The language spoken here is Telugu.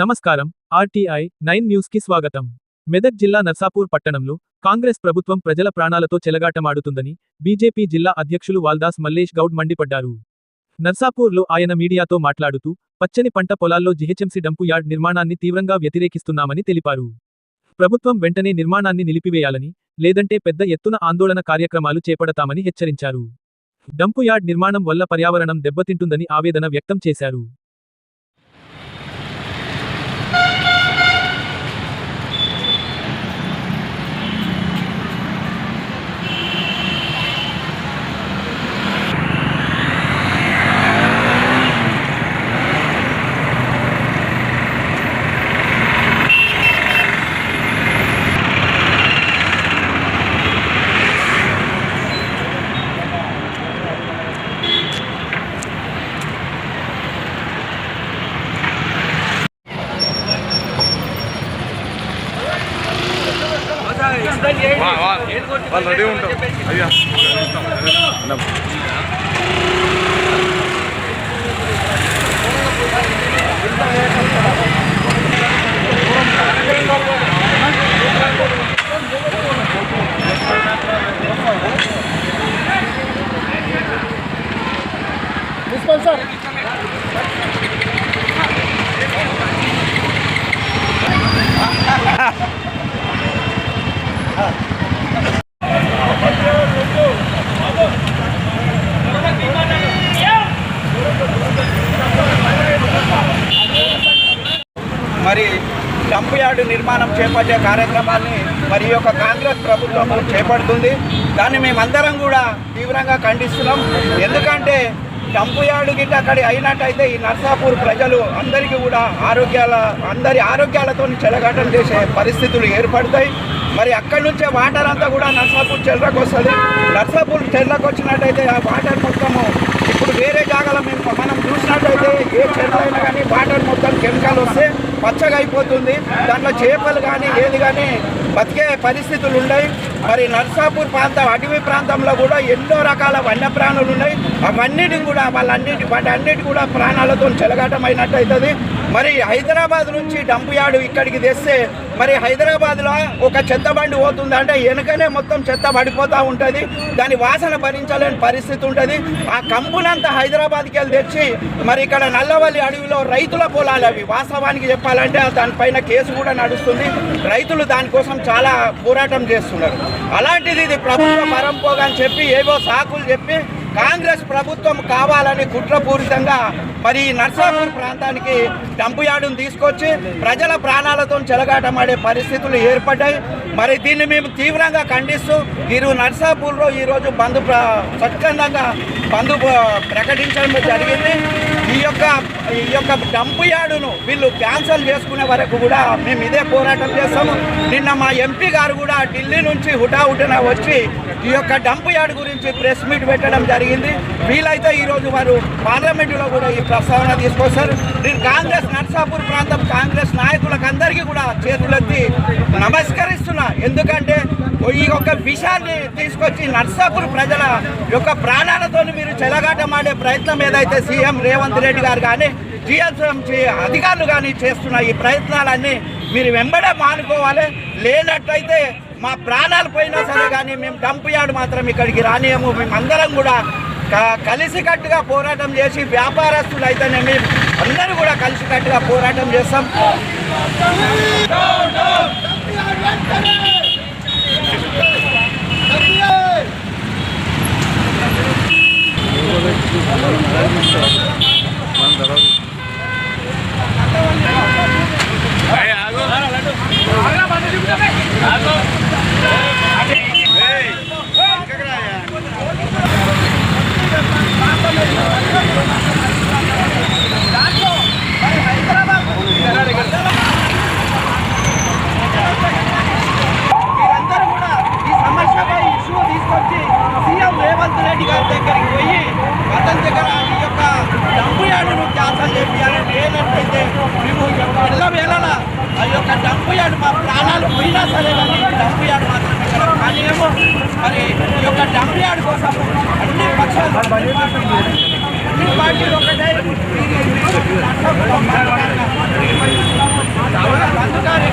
నమస్కారం. ఆర్టీఐ నైన్ న్యూస్కి స్వాగతం. మెదక్ జిల్లా నర్సాపూర్ పట్టణంలో కాంగ్రెస్ ప్రభుత్వం ప్రజల ప్రాణాలతో చెలగాటమాడుతుందని బీజేపీ జిల్లా అధ్యక్షులు వాల్దాస్ మల్లేష్ గౌడ్ మండిపడ్డారు. నర్సాపూర్లో ఆయన మీడియాతో మాట్లాడుతూ పచ్చని పంట పొలాల్లో జిహెచ్ఎంసీ డంపు యార్డ్ నిర్మాణాన్ని తీవ్రంగా వ్యతిరేకిస్తున్నామని తెలిపారు. ప్రభుత్వం వెంటనే నిర్మాణాన్ని నిలిపివేయాలని లేదంటే పెద్ద ఎత్తున ఆందోళన కార్యక్రమాలు చేపడతామని హెచ్చరించారు. డంపు యార్డ్ నిర్మాణం వల్ల పర్యావరణం దెబ్బతింటుందని ఆవేదన వ్యక్తం చేశారు. వాళ్ళు రెడీ ఉంటాం అయ్యా. డంప్ యార్డు నిర్మాణం చేపట్టే కార్యక్రమాన్ని మరి యొక్క కాంగ్రెస్ ప్రభుత్వం చేపడుతుంది. దాన్ని మేమందరం కూడా తీవ్రంగా ఖండిస్తున్నాం. ఎందుకంటే డంపు యార్డు గిట్ట అక్కడ అయినట్టయితే ఈ నర్సాపూర్ ప్రజలు అందరికీ కూడా ఆరోగ్యాల అందరి ఆరోగ్యాలతో చెలగాటం చేసే పరిస్థితులు ఏర్పడతాయి. మరి అక్కడి నుంచే వాటర్ అంతా కూడా నర్సాపూర్ చెల్లకు వస్తుంది. నర్సాపూర్ చెల్లకు వచ్చినట్టయితే ఆ వాటర్ మొత్తము ఇప్పుడు వేరే జాగాలో మేము మనం చూసినట్టయితే ఏ చెట్లైనా కానీ వాటర్ మొత్తం కెమికల్ వస్తే పచ్చగా అయిపోతుంది దాంట్లో చేపలు కానీ ఏది కానీ బతికే పరిస్థితులు ఉన్నాయి మరి నర్సాపూర్ ప్రాంతం అటవీ ప్రాంతంలో కూడా ఎన్నో రకాల వన్యప్రాణులు ఉన్నాయి. అవన్నిటిని కూడా వాళ్ళన్నిటి వాటి అన్నిటి కూడా ప్రాణాలతో చెలగాటమైనట్టు అవుతుంది మరి హైదరాబాద్ నుంచి డంపు యార్డ్ ఇక్కడికి తెస్తే మరి హైదరాబాద్లో ఒక చెత్త బండి పోతుంది అంటే వెనుకనే మొత్తం చెత్త పడిపోతూ ఉంటుంది. దాని వాసన భరించలేని పరిస్థితి ఉంటుంది. ఆ కంపునంతా హైదరాబాద్కి వెళ్ళి తెచ్చి మరి ఇక్కడ నల్లవల్లి అడవిలో రైతుల పొలాలు అవి. వాస్తవానికి చెప్పాలంటే దానిపైన కేసు కూడా నడుస్తుంది. రైతులు దానికోసం చాలా పోరాటం చేస్తున్నారు. అలాంటిది ఇది ప్రభుత్వ పరంపోగా అని చెప్పి ఏవో సాకులు చెప్పి కాంగ్రెస్ ప్రభుత్వం కావాలని కుట్రపూరితంగా మరి నర్సాపూర్ ప్రాంతానికి డంపు యార్డును తీసుకొచ్చి ప్రజల ప్రాణాలతో చెలగాటమాడే పరిస్థితులు ఏర్పడ్డాయి. మరి దీన్ని మేము తీవ్రంగా ఖండిస్తూ మీరు నర్సాపూర్లో ఈరోజు బంద్ ప్ర స్వచ్ఛందంగా బంద్ ప్రకటించడం జరిగింది. ఈ యొక్క ఈ యొక్క డంపు యార్డును వీళ్ళు క్యాన్సల్ చేసుకునే వరకు కూడా మేము ఇదే పోరాటం చేస్తాము. నిన్న మా ఎంపీ గారు కూడా ఢిల్లీ నుంచి హుటాహుటిన వచ్చి ఈ యొక్క డంపు యార్డ్ గురించి ప్రెస్ మీట్ పెట్టడం జరిగింది. వీలైతే ఈరోజు వారు పార్లమెంటులో కూడా ఈ ప్రస్తావన తీసుకొస్తారు. నేను కాంగ్రెస్ నర్సాపూర్ ప్రాంతం కాంగ్రెస్ నాయకులకు అందరికీ కూడా చేతులెత్తి నమస్కరిస్తున్నా. ఎందుకంటే ఈ యొక్క విషయాన్ని తీసుకొచ్చి నర్సాపూర్ ప్రజల యొక్క ప్రాణాలతో మీరు చెలగాటమాడే ప్రయత్నం ఏదైతే సీఎం రేవంత్ రెడ్డి గారు కానీ టీఎస్ఎంసీ అధికారులు కానీ చేస్తున్న ఈ ప్రయత్నాలన్నీ మీరు వెంబడే మానుకోవాలి లేనట్టయితే మా ప్రాణాలు పోయినా సరే కానీ మేము డంప్ యార్డ్ మాత్రం ఇక్కడికి రానియము మేమందరం కూడా కలిసికట్టుగా పోరాటం చేసి వ్యాపారస్తులు అయితేనేమి అందరూ కూడా కలిసికట్టుగా పోరాటం చేస్తాం డబ్బుయాడు మా ప్రాణాలు పోయినా సరే కానీ మాత్రం కానీ ఏమో మరి ఈ యొక్క డబ్బుయాడు కోసం అన్ని పక్షాలు పార్టీలు ఒకటే అందుకని